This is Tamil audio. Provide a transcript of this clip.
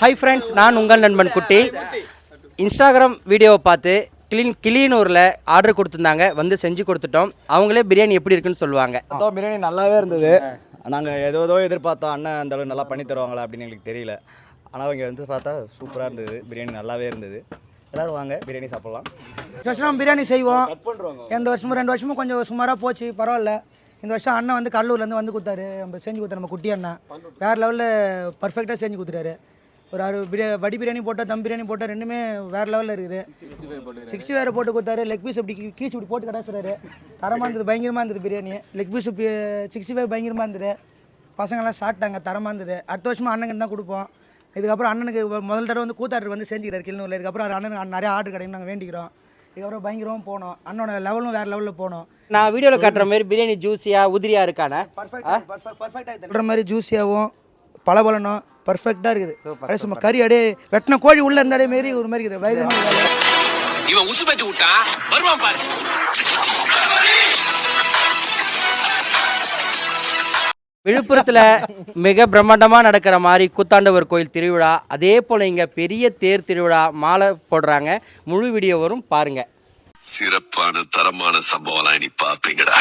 ஹாய் ஃப்ரெண்ட்ஸ் நான் உங்கள் நண்பன் குட்டி. இன்ஸ்டாகிராம் வீடியோவை பார்த்து கிளீன் கிளியனூரில் ஆர்டர் கொடுத்துருந்தாங்க. வந்து செஞ்சு கொடுத்துட்டோம். அவங்களே பிரியாணி எப்படி இருக்குன்னு சொல்லுவாங்க. பார்த்தோம் பிரியாணி நல்லாவே இருந்தது. நாங்கள் ஏதோ ஏதோ எதிர்பார்த்தோம் அண்ணன் அந்த அளவுக்கு நல்லா பண்ணி தருவாங்களா? அப்படின்னு எங்களுக்கு தெரியல. ஆனால் அவங்க வந்து பார்த்தா சூப்பராக இருந்தது. பிரியாணி நல்லாவே இருந்தது. எல்லோரும் வாங்க பிரியாணி சாப்பிட்லாம். வருஷம் பிரியாணி செய்வோம். எந்த வருஷமும் ரெண்டு வருஷமும் கொஞ்சம் சுமாராக போச்சு. பரவாயில்ல. இந்த வருஷம் அண்ணன் வந்து கடலூர்லேருந்து வந்து கொடுத்தாரு. நம்ம செஞ்சு கொடுத்தாரு நம்ம குட்டி அண்ணன். வேறு லெவலில் பர்ஃபெக்டாக செஞ்சு கொடுத்துட்டாரு. ஒரு அறு பிரியா வடி பிரியாணி போட்டால் தம் பிரியாணி போட்டால் ரெண்டுமே வேறு லெவலில் இருக்குது சிக்ஸ்டி வேறு போட்டு கொடுத்தாரு லெக் பீஸ் இப்படி கீச்சு இப்படி போட்டு கடாசுறாரு தரமாக இருந்தது பயங்கரமாக இருந்தது biryani leg piece sixty five பயங்கரமாக இருந்தது பசங்கள்லாம் சாப்பிட்டாங்க தரமாக இருந்தது அடுத்த வருஷமா அண்ணனுக்கு தான் கொடுப்போம் இதுக்கப்புறம் அண்ணனுக்கு முதல் தடவை வந்து கூத்தாட்டர் வந்து செஞ்சுக்கிறார் கிளினூரில் இதுக்கப்புறம் அண்ணனுக்கு நிறைய ஆர்டர் கிடைக்கும் நாங்கள் வேண்டிக்கிறோம் இதுக்கப்புறம் பயங்கரமாக போனோம் அண்ணனோட லெவலும் வேறு லெவலில் போனோம் நான் வீடியோவில் காட்டுற மாதிரி பிரியாணி ஜூஸியாக உதிரியாக இருக்கானே பர்ஃபெக்டாக பர்ஃபெக்டாக சொல்கிற மாதிரி ஜூஸியாகவும் பளபளனும் பர்ஃபெக்டாக இருக்குது. அப்படியே சும்மா கறி அப்படியே வெட்டின கோழி உள்ளே இருந்தாலே மாரி ஒரு மாதிரி இருக்குது. இருக்குது. இவன் உசு பத்தி விட்டா வருவான் பாரு. விழுப்புரத்தில் மிக பிரம்மாண்டமாக நடக்கிற மாதிரி கூத்தாண்டவர் கோயில் திருவிழா அதே போல் இங்கே பெரிய தேர் திருவிழா மாலை போடுறாங்க. முழு வீடியோ வரும் பாருங்கள் சிறப்பான தரமான சம்பவம் நீ பாப்பீங்கடா